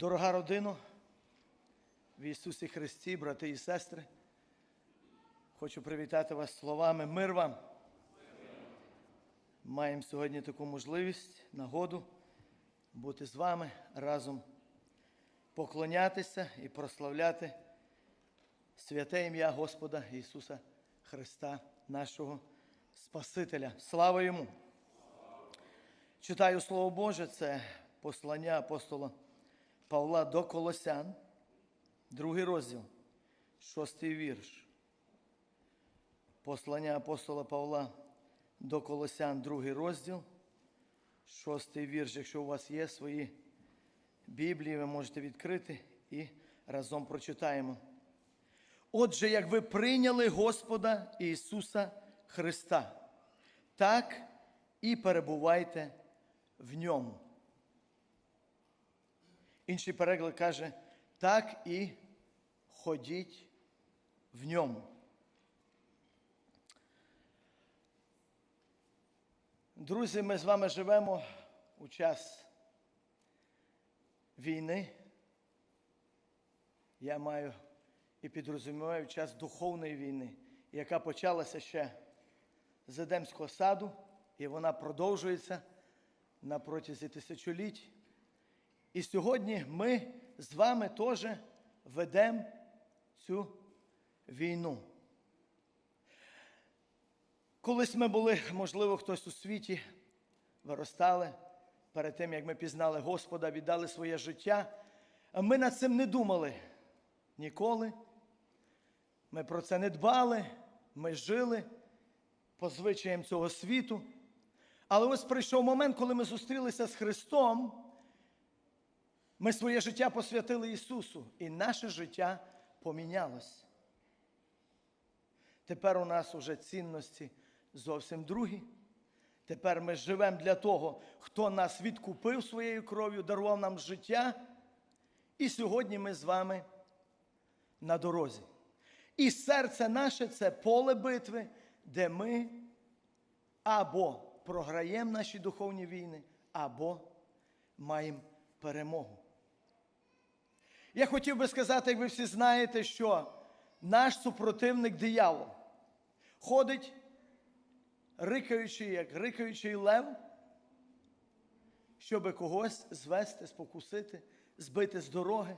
Дорога родино, в Ісусі Христі, брати і сестри, хочу привітати вас словами мир вам. Маємо сьогодні таку можливість, нагоду бути з вами разом, поклонятися і прославляти святе ім'я Господа Ісуса Христа, нашого Спасителя. Слава Йому! Читаю Слово Боже, це послання апостола Павла до Колосян, другий розділ, шостий вірш. Послання апостола Павла до Колосян, другий розділ, шостий вірш. Якщо у вас є свої Біблії, ви можете відкрити і разом прочитаємо. Отже, як ви прийняли Господа Ісуса Христа, так і перебувайте в ньому. Інший переклад каже, так і ходіть в ньому. Друзі, ми з вами живемо у час війни. Я маю і підрозуміваю час духовної війни, яка почалася ще з Едемського саду, і вона продовжується на протязі тисячоліть. І сьогодні ми з вами теж ведемо цю війну. Колись ми були, можливо, хтось у світі виростали перед тим, як ми пізнали Господа, віддали своє життя. Ми над цим не думали ніколи. Ми про це не дбали, ми жили по звичаям цього світу. Але ось прийшов момент, коли ми зустрілися з Христом. Ми своє життя посвятили Ісусу, і наше життя помінялось. Тепер у нас уже цінності зовсім другі. Тепер ми живемо для того, хто нас відкупив своєю кров'ю, дарував нам життя. І сьогодні ми з вами на дорозі. І серце наше це поле битви, де ми або програємо наші духовні війни, або маємо перемогу. Я хотів би сказати, як ви всі знаєте, що наш супротивник диявол ходить, рикаючи, як рикаючий лев, щоб когось звести, спокусити, збити з дороги.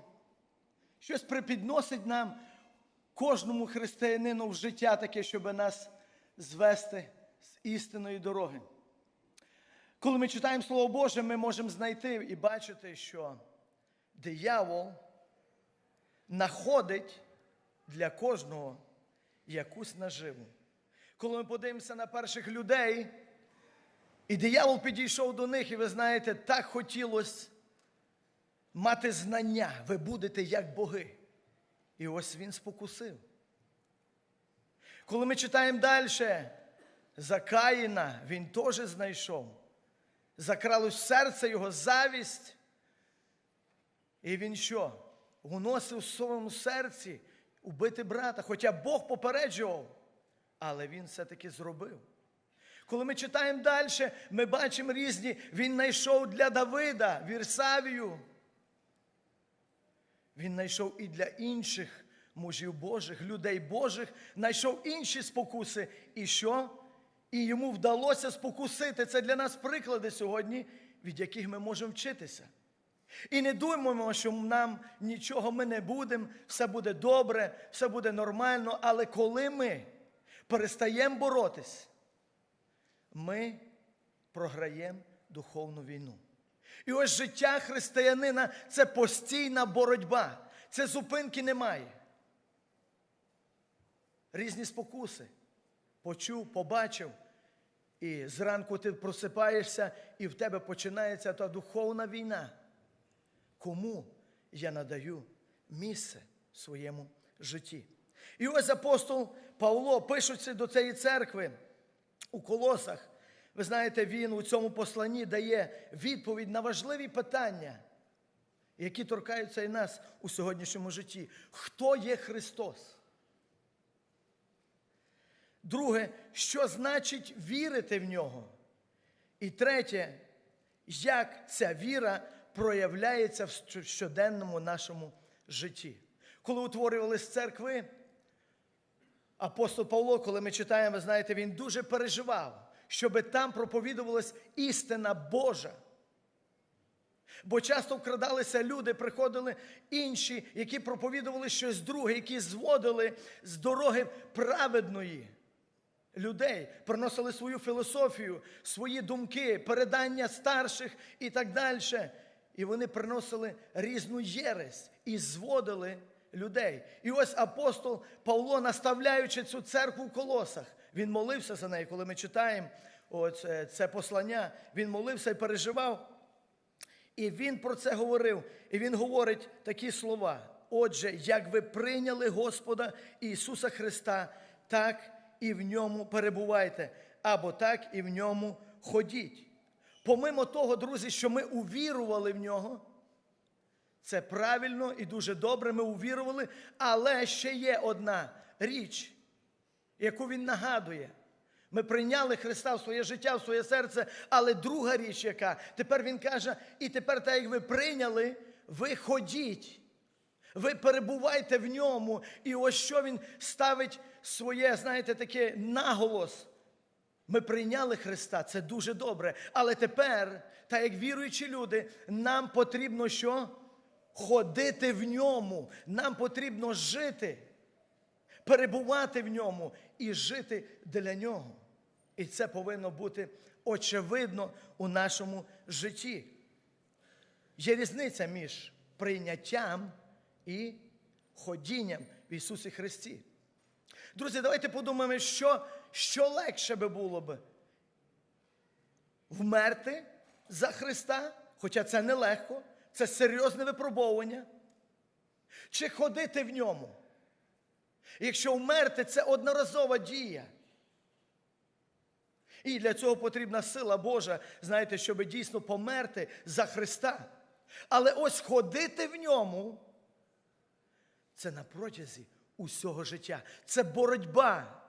Щось припідносить нам кожному християнину в життя таке, щоб нас звести з істинної дороги. Коли ми читаємо Слово Боже, ми можемо знайти і бачити, що диявол знаходить для кожного якусь наживу. Коли ми подивимося на перших людей, і диявол підійшов до них, і ви знаєте, так хотілося мати знання, ви будете як боги. І ось він спокусив. Коли ми читаємо далі, за Каїна він теж знайшов. Закралось серце його завість. І він що? Уносив в своєму серці убити брата, хоча Бог попереджував, але він все-таки зробив. Коли ми читаємо далі, ми бачимо різні, він знайшов для Давида Вірсавію. Він знайшов і для інших мужів Божих, людей Божих, знайшов інші спокуси. І що? І йому вдалося спокусити. Це для нас приклади сьогодні, від яких ми можемо вчитися. І не думаємо, що нам нічого ми не будемо, все буде добре, все буде нормально. Але коли ми перестаємо боротись, ми програємо духовну війну. І ось життя християнина це постійна боротьба. Це зупинки немає. Різні спокуси. Почув, побачив. І зранку ти просипаєшся, і в тебе починається та духовна війна. Кому я надаю місце в своєму житті? І ось апостол Павло, пишучи до цієї церкви у колосах, ви знаєте, він у цьому посланні дає відповідь на важливі питання, які торкаються і нас у сьогоднішньому житті. Хто є Христос? Друге, що значить вірити в нього? І третє, як ця віра проявляється в щоденному нашому житті. Коли утворювались церкви, апостол Павло, коли ми читаємо, знаєте, він дуже переживав, щоб там проповідувалась істина Божа. Бо часто вкрадалися люди, приходили інші, які проповідували щось друге, які зводили з дороги праведної людей, приносили свою філософію, свої думки, передання старших і так далі. І вони приносили різну єресь і зводили людей. І ось апостол Павло, наставляючи цю церкву в колосах, він молився за неї, коли ми читаємо оце, це послання, він молився і переживав. І він про це говорив. І він говорить такі слова. Отже, як ви прийняли Господа Ісуса Христа, так і в ньому перебувайте, або так і в ньому ходіть. Помимо того, друзі, що ми увірували в нього, це правильно і дуже добре, ми увірували, але ще є одна річ, яку він нагадує. Ми прийняли Христа в своє життя, в своє серце, але друга річ, яка тепер Він каже, і тепер, так як ви прийняли, ви ходіть, ви перебувайте в ньому. І ось що він ставить своє, знаєте, таке наголос. Ми прийняли Христа, це дуже добре. Але тепер, так як віруючі люди, нам потрібно що? Ходити в ньому. Нам потрібно жити, перебувати в ньому і жити для нього. І це повинно бути очевидно у нашому житті. Є різниця між прийняттям і ходінням в Ісусі Христі. Друзі, давайте подумаємо, що, що легше би було б вмерти за Христа, хоча це нелегко, це серйозне випробовування, чи ходити в ньому. Якщо вмерти, це одноразова дія. І для цього потрібна сила Божа, знаєте, щоб дійсно померти за Христа. Але ось ходити в ньому це на протязі усього життя. Це боротьба.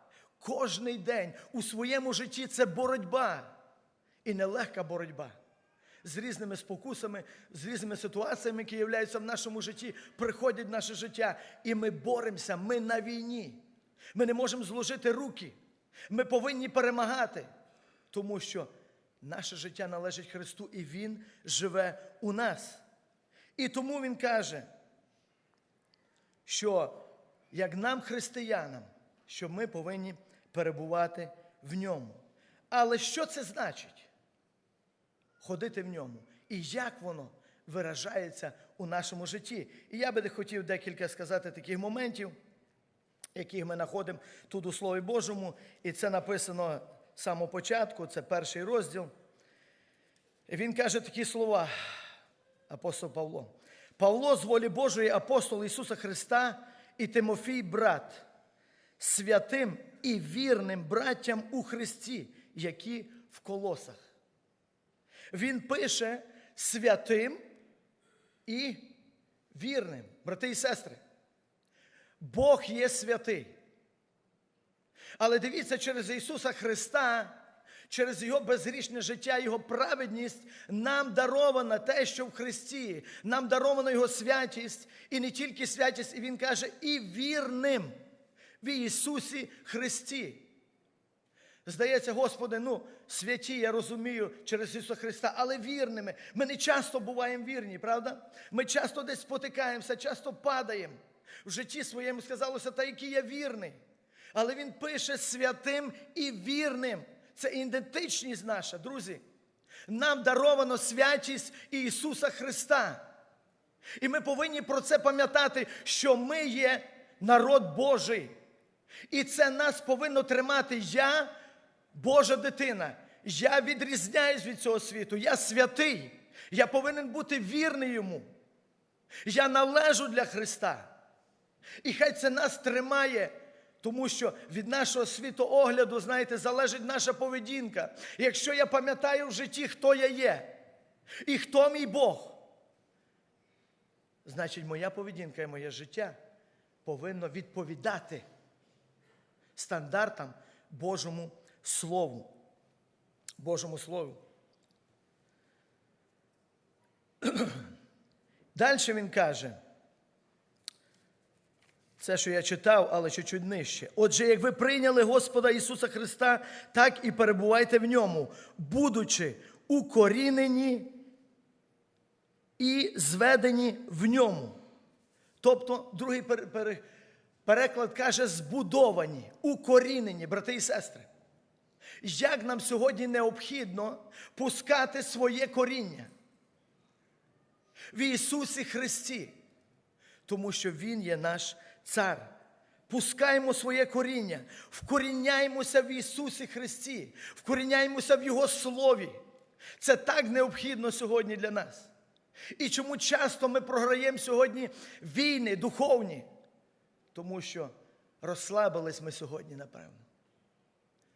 Кожний день у своєму житті це боротьба. І нелегка боротьба. З різними спокусами, з різними ситуаціями, які являються в нашому житті, приходять в наше життя. І ми боремося, ми на війні. Ми не можемо зложити руки. Ми повинні перемагати, тому що наше життя належить Христу, і Він живе у нас. І тому Він каже, що як нам, християнам, що ми повинні перебувати в ньому. Але що це значить? Ходити в ньому. І як воно виражається у нашому житті. І я би хотів декілька сказати таких моментів, яких ми знаходимо тут у Слові Божому. І це написано з самого початку, це перший розділ. Він каже такі слова, апостол Павло. Павло з волі Божої, апостол Ісуса Христа і Тимофій, брат, святим і вірним браттям у Христі, які в колосах. Він пише святим і вірним, брати і сестри. Бог є святий. Але дивіться, через Ісуса Христа, через Його безгрішне життя, Його праведність, нам даровано те, що в Христі, нам даровано Його святість, і не тільки святість, і Він каже, і вірним в Ісусі Христі. Здається, Господи, ну, святі, я розумію, через Ісуса Христа, але вірними. Ми не часто буваємо вірні, правда? Ми часто десь спотикаємося, часто падаємо. В житті своєму сказалося, та який я вірний. Але Він пише святим і вірним. Це ідентичність наша, друзі. Нам даровано святість Ісуса Христа. І ми повинні про це пам'ятати, що ми є народ Божий. І це нас повинно тримати. Я Божа дитина. Я відрізняюсь від цього світу. Я святий. Я повинен бути вірний йому. Я належу для Христа. І хай це нас тримає, тому що від нашого світоогляду, знаєте, залежить наша поведінка. Якщо я пам'ятаю в житті, хто я є і хто мій Бог, значить моя поведінка і моє життя повинно відповідати стандартам Божому Слову. Божому Слову. Далі він каже, це, що я читав, але чуть-чуть нижче. Отже, як ви прийняли Господа Ісуса Христа, так і перебувайте в ньому, будучи укорінені і зведені в ньому. Тобто, другий переклад каже, збудовані, укорінені, брати і сестри. Як нам сьогодні необхідно пускати своє коріння в Ісусі Христі, тому що Він є наш цар. Пускаємо своє коріння, вкоріняємося в Ісусі Христі, вкоріняємося в Його Слові. Це так необхідно сьогодні для нас. І чому часто ми програємо сьогодні війни духовні? Тому що розслабились ми сьогодні, напевно.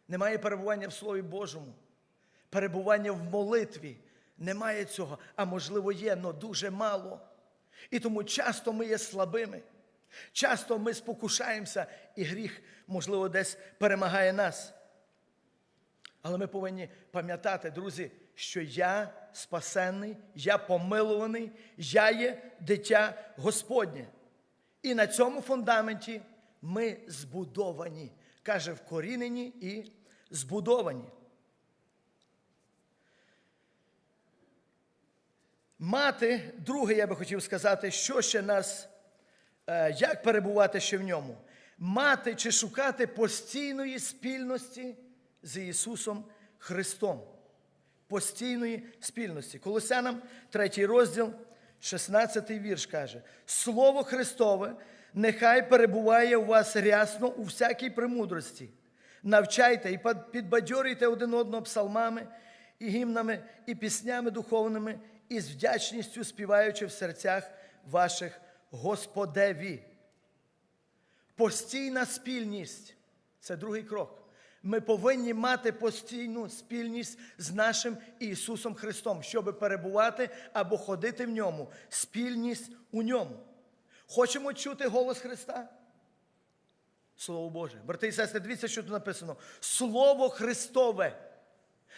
Немає перебування в Слові Божому, перебування в молитві. Немає цього, а можливо є, але дуже мало. І тому часто ми є слабими. Часто ми спокушаємося, і гріх, можливо, десь перемагає нас. Але ми повинні пам'ятати, друзі, що я спасенний, я помилуваний, я є дитя Господнє. І на цьому фундаменті ми збудовані. Каже, вкорінені і збудовані. Мати, друге, я би хотів сказати, що ще нас, е, як перебувати ще в ньому. Мати чи шукати постійної спільності з Ісусом Христом. Постійної спільності. Колосянам, третій розділ, 16 вірш каже: Слово Христове нехай перебуває у вас рясно у всякій премудрості. Навчайте і підбадьорюйте один одного псалмами, і гімнами, і піснями духовними, і з вдячністю співаючи в серцях ваших Господеві. Постійна спільність це другий крок. Ми повинні мати постійну спільність з нашим Ісусом Христом, щоб перебувати або ходити в ньому, спільність у ньому. Хочемо чути голос Христа? Слово Боже. Брати і сестри, дивіться, що тут написано. Слово Христове.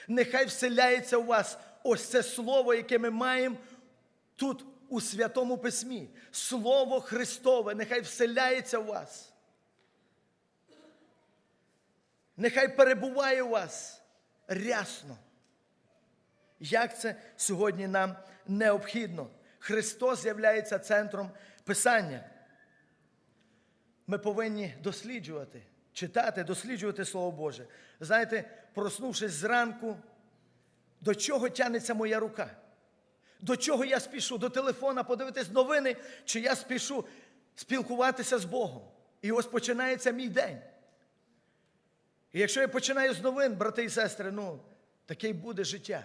Нехай вселяється у вас ось це слово, яке ми маємо тут у Святому Письмі. Слово Христове, нехай вселяється у вас. Нехай перебуває у вас рясно. Як це сьогодні нам необхідно? Христос з'являється центром Писання. Ми повинні досліджувати, читати, досліджувати Слово Боже. Знаєте, проснувшись зранку, до чого тянеться моя рука? До чого я спішу? До телефона подивитись новини, чи я спішу спілкуватися з Богом? І ось починається мій день. І якщо я починаю з новин, брати і сестри, ну, таке й буде життя.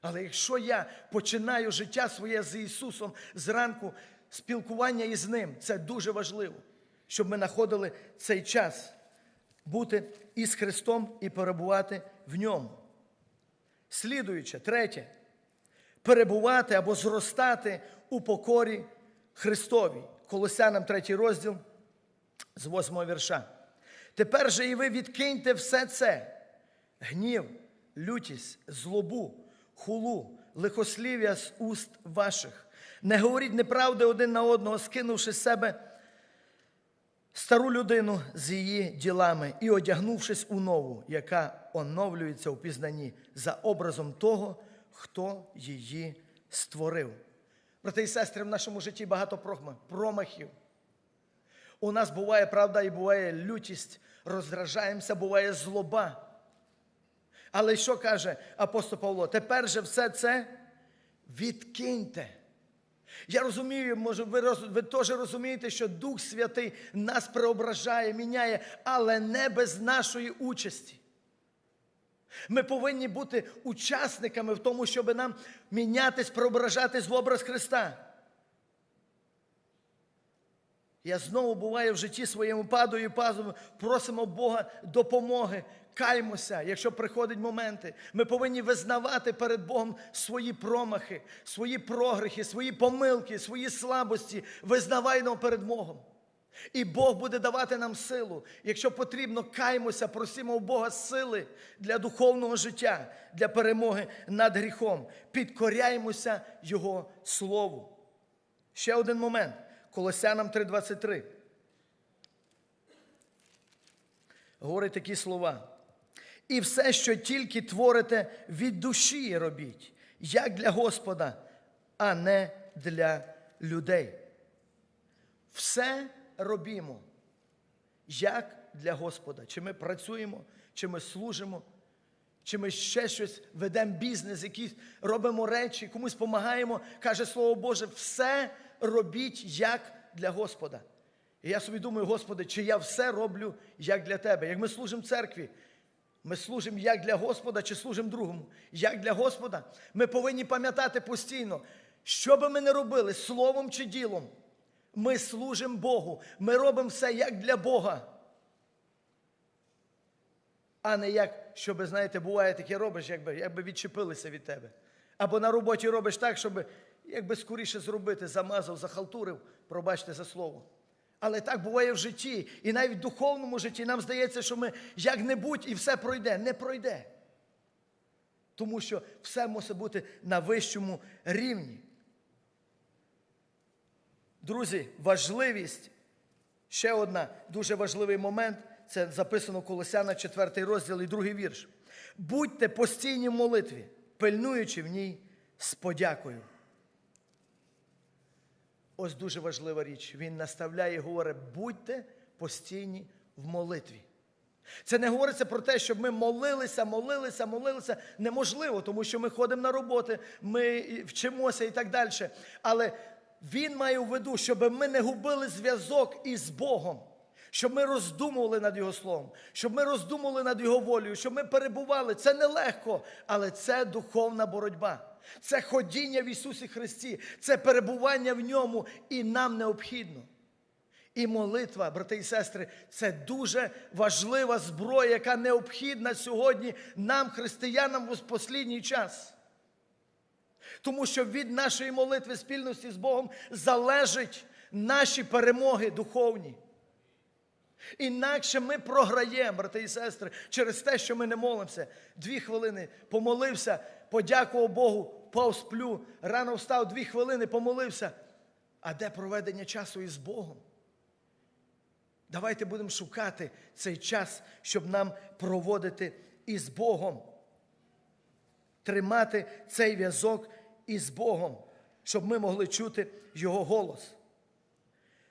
Але якщо я починаю життя своє з Ісусом зранку, спілкування із Ним, це дуже важливо, щоб ми знаходили цей час бути із Христом і перебувати в ньому. Слідуюче, третє, перебувати або зростати у покорі Христовій. Колосянам третій розділ з восьмого вірша. Тепер же і ви відкиньте все це: гнів, лютість, злобу, хулу, лихослів'я з уст ваших. Не говоріть неправди один на одного, скинувши з себе стару людину з її ділами і одягнувшись у нову, яка оновлюється у пізнанні за образом того, хто її створив. Брати і сестри, в нашому житті багато промахів. У нас буває правда і буває лютість, роздражаємося, буває злоба. Але що каже апостол Павло? Тепер же все це відкиньте. Я розумію, може, ви, ви теж розумієте, що Дух Святий нас преображає, міняє, але не без нашої участі. Ми повинні бути учасниками в тому, щоб нам мінятись, преображатись в образ Христа. Я знову буваю в житті своєму падаю і пазу, просимо Бога допомоги, каймося, якщо приходять моменти. Ми повинні визнавати перед Богом свої промахи, свої прогрехи, свої помилки, свої слабості. Визнаваймо перед Богом. І Бог буде давати нам силу. Якщо потрібно, каймося, просимо у Бога сили для духовного життя, для перемоги над гріхом. Підкоряємося Його Слову. Ще один момент. Колосянам 3:23. Говорить такі слова. І все, що тільки творите, від душі робіть, як для Господа, а не для людей. Все робімо, як для Господа. Чи ми працюємо, чи ми служимо, чи ми ще щось ведемо бізнес, якісь робимо речі, комусь допомагаємо, каже Слово Боже, все робіть як для Господа. І я собі думаю, Господи, чи я все роблю як для Тебе? Як ми служимо церкві, ми служимо як для Господа, чи служимо другому? Як для Господа? Ми повинні пам'ятати постійно, що би ми не робили, словом чи ділом, ми служимо Богу. Ми робимо все як для Бога. А не як, щоб, знаєте, буває таке робиш, якби, якби відчепилися від тебе. Або на роботі робиш так, щоб якби скоріше зробити, замазав, захалтурив, пробачте за слово. Але так буває в житті, і навіть в духовному житті нам здається, що ми як-небудь і все пройде. Не пройде. Тому що все мусить бути на вищому рівні. Друзі, важливість, ще одна дуже важливий момент, це записано в Колосяна 4 розділ і другий вірш. Будьте постійні в молитві, пильнуючи в ній з подякою. Ось дуже важлива річ. Він наставляє і говорить, будьте постійні в молитві. Це не говориться про те, щоб ми молилися, молилися, молилися. Неможливо, тому що ми ходимо на роботи, ми вчимося і так далі. Але він має у виду, щоб ми не губили зв'язок із Богом, щоб ми роздумували над Його Словом, щоб ми роздумували над Його волею, щоб ми перебували. Це нелегко, але це духовна боротьба. Це ходіння в Ісусі Христі, це перебування в ньому, і нам необхідно. І молитва, брати і сестри, це дуже важлива зброя, яка необхідна сьогодні нам, християнам, в послідній час. Тому що від нашої молитви спільності з Богом залежать наші перемоги духовні. Інакше ми програємо, брати і сестри, через те, що ми не молимося. Дві хвилини помолився, подякував Богу, впав сплю, рано встав, дві хвилини помолився. А де проведення часу із Богом? Давайте будемо шукати цей час, щоб нам проводити із Богом, тримати цей в'язок із Богом, щоб ми могли чути Його голос.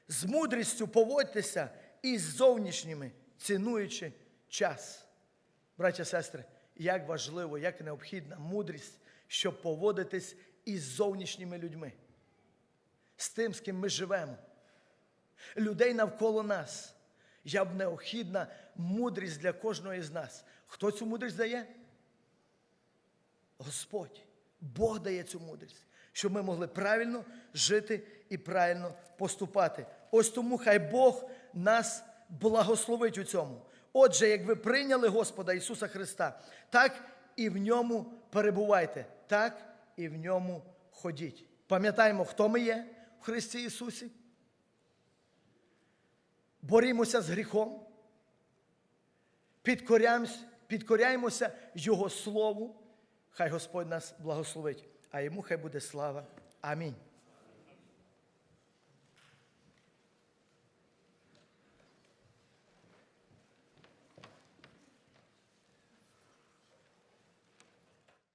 З мудрістю поводьтеся із зовнішніми, цінуючи час. Браття, сестри, як важливо, як необхідна мудрість, щоб поводитись із зовнішніми людьми, з тим, з ким ми живемо. Людей навколо нас. Я б необхідна мудрість для кожного із нас. Хто цю мудрість дає? Господь. Бог дає цю мудрість, щоб ми могли правильно жити і правильно поступати. Ось тому хай Бог нас благословить у цьому. Отже, як ви прийняли Господа Ісуса Христа, так і в ньому перебувайте, так і в ньому ходіть. Пам'ятаємо, хто ми є в Христі Ісусі. Борімося з гріхом, підкоряємося, Його Слову. Хай Господь нас благословить, а йому хай буде слава. Амінь.